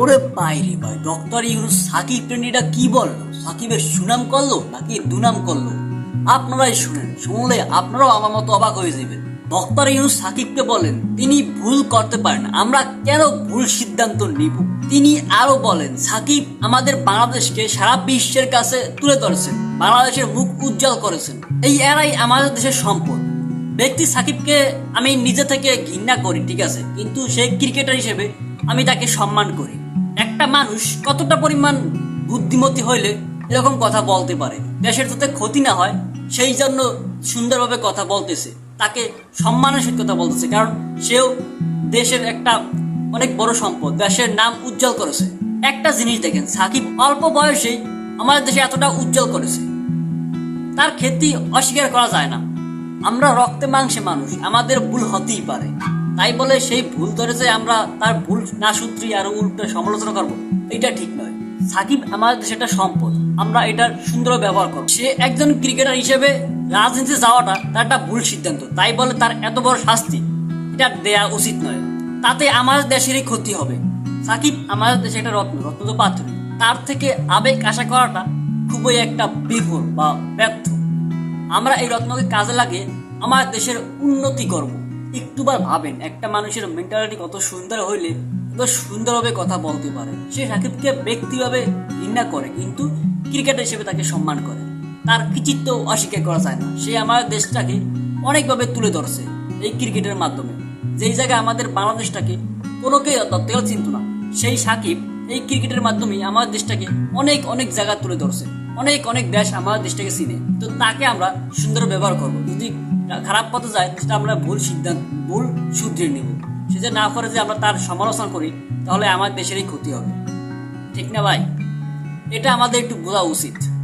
ওরে বাইরে ভাই ডক্টর ইউনুস সাকিব প্রেমীরা কি বলল? সাকিবের সুনাম করল নাকি দুনাম করল? আপনারাই শুনেন, শুনলে আপনারাও আমার মতো অবাক হয়ে যাবেন। ডক্টর ইউনুস সাকিবকে বলেন, তিনি ভুল করতে পারেন, আমরা কেন ভুল সিদ্ধান্ত নিব? তিনি আরও বলেন, সাকিব আমাদের বাংলাদেশকে সারা বিশ্বের কাছে তুলে ধরেছেন, বাংলাদেশের মুখ উজ্জ্বল করেছেন। এই এরাই আমাদের দেশের সম্পদ। ব্যক্তি সাকিবকে আমি নিজে থেকে ঘৃণা করি, ঠিক আছে? কিন্তু সে ক্রিকেটার হিসেবে আমি তাকে সম্মান করি। একটা মানুষ কতটা পরিমাণ বুদ্ধিমতী হইলে এরকম কথা বলতে পারে? দেশের যাতে ক্ষতি না হয়, সেই জন্য সুন্দরভাবে কথা বলতেছে। তাকে সম্মানের সহিত কথা বলতেছে, কারণ সেও দেশের একটা অনেক বড় সম্পদ, দেশের নাম উজ্জ্বল করেছে। একটা জিনিস দেখেন, সাকিব অল্প বয়সেই আমাদের দেশে এতটা উজ্জ্বল করেছে। তার খ্যাতি অস্বীকার করা যায় না। আমরা রক্তে মাংসে মানুষ, আমাদের ভুল হতেই পারে। তাই বলে সেই ভুল ধরে যে আমরা তার ভুল না সূত্রি আর উল্টো সমালোচনা করব, এটা ঠিক নয়। সাকিব আমাদের একটা সম্পদ, আমরা এটার সুন্দর ব্যবহার করব। সে একজন ক্রিকেটার হিসেবে রাজনীতিতে যাওয়াটা তার একটা ভুল সিদ্ধান্ত, তাই বলে তার এত বড় শাস্তি এটা দেয়া উচিত নয়। তাতে আমাদের দেশেরই ক্ষতি হবে। সাকিব আমাদের দেশে একটা রত্ন রত্ন তো পাথর। তার থেকে আবেগ আশা করাটা খুবই একটা বিফল বা ব্যর্থ। আমরা এই রত্নকে কাজে লাগিয়ে আমার দেশের উন্নতি করব। একটুবার ভাবেন, একটা মানুষের মেন্টালিটি কত সুন্দর হইলে কত সুন্দরভাবে কথা বলতে পারে। সে সাকিবকে ব্যক্তিভাবে ঘৃণা করে, কিন্তু ক্রিকেটার হিসেবে তাকে সম্মান করে। তার কৃতিত্ব অস্বীকার করা যায় না। সে আমার দেশটাকে অনেকভাবে তুলে ধরছে এই ক্রিকেটের মাধ্যমে। যেই জায়গায় আমাদের বাংলাদেশটাকে কোনো কেউ তত্ত্বেও চিনত না, সেই সাকিব এই ক্রিকেটের মাধ্যমে আমার দেশটাকে অনেক অনেক জায়গা তুলে ধরছে। অনেক অনেক দেশ আমার দেশটাকে চিনে। তো তাকে আমরা সুন্দর ব্যবহার করব। যদি খারাপ পথে যায়, সেটা আমরা ভুল সিদ্ধান্ত, ভুল শুধরিয়ে নেব। সে যে না করে যে আমরা তার সমালোচনা করি, তাহলে আমার দেশেরই ক্ষতি হবে। ঠিক না ভাই? এটা আমাদের একটু বোঝা উচিত।